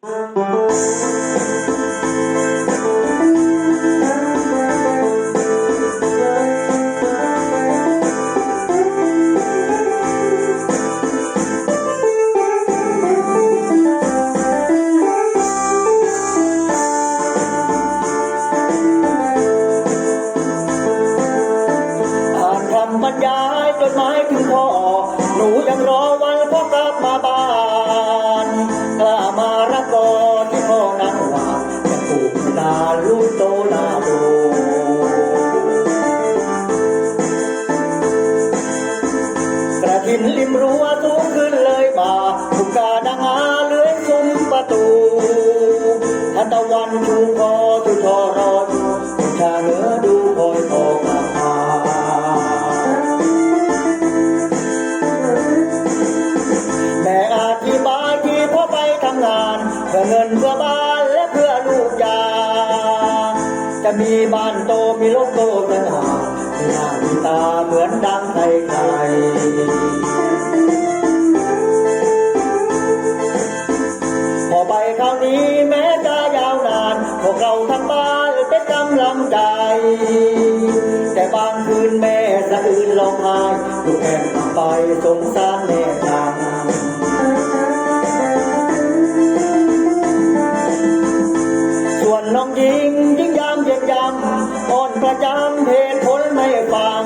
อ่านคำบรรยายจดหมายถึงพ่อ หนูยังรอวัน วันดูพอทุกทอรอดูชาเลือดูคอยพอมาแม่อธิบายที่พ่อไปทำงานเพื่อเงินเพื่อบ้านและเพื่อลูกยา จะมีบ้านโตมีรถโตเงินหามีหน้าตาเหมือนดังใทยไทย แต่บางคืนแม่สะอื่นร้องไห้ลูกแอบไปสงสารแม่จังส่วนน้องยิงยิ่งยามเย็นยามอ่อนประจำเหตุผลไม่ฟัง